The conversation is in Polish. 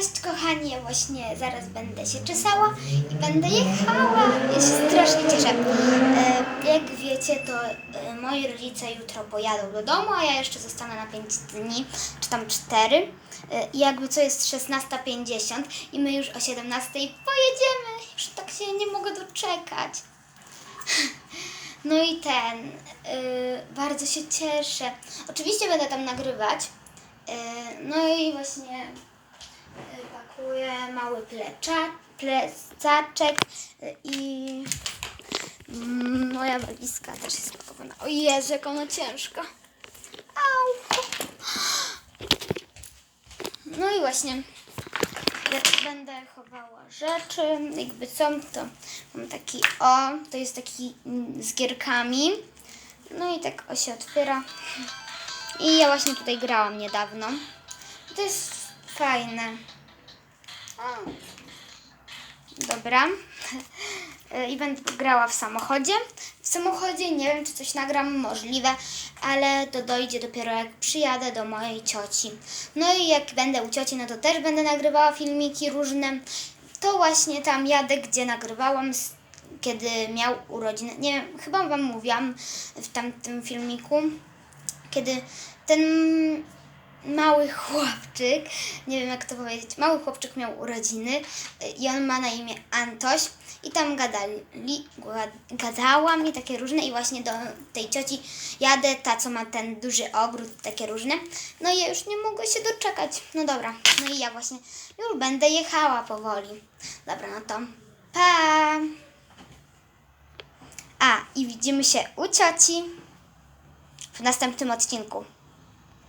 Cześć kochani, ja właśnie zaraz będę się czesała i będę jechała. Ja się strasznie cieszę. E, jak wiecie, to e, moi rodzice jutro pojadą do domu, a ja jeszcze zostanę na 5 dni, czy tam 4. E, I jakby co jest 16.50 i my już o 17.00 pojedziemy. Już tak się nie mogę doczekać. No i ten, bardzo się cieszę. Oczywiście będę tam nagrywać. No i właśnie pakuję mały plecza, plecaczek y, i mm, moja walizka też jest pakowana. O Jezu, jak ona ciężka. Au. No i właśnie będę chowała rzeczy, jakby co, to mam taki o, to jest taki mm, z gierkami. No i tak o się otwiera. I ja właśnie tutaj grałam niedawno. To jest fajne. Dobra. I będę grała w samochodzie. W samochodzie nie wiem, czy coś nagram, możliwe, ale to dojdzie dopiero jak przyjadę do mojej cioci. No i jak będę u cioci, no to też będę nagrywała filmiki różne. To właśnie tam jadę, gdzie nagrywałam, kiedy miał urodziny. Nie wiem, chyba wam mówiłam w tamtym filmiku, kiedy ten mały chłopczyk, nie wiem jak to powiedzieć, mały chłopczyk miał urodziny i on ma na imię Antoś i tam gadali, gad- gadałam i takie różne i właśnie do tej cioci jadę, ta co ma ten duży ogród, takie różne. No i ja już nie mogę się doczekać. No dobra, no i ja właśnie już będę jechała powoli. Dobra, no to pa! A, i widzimy się u cioci w następnym odcinku.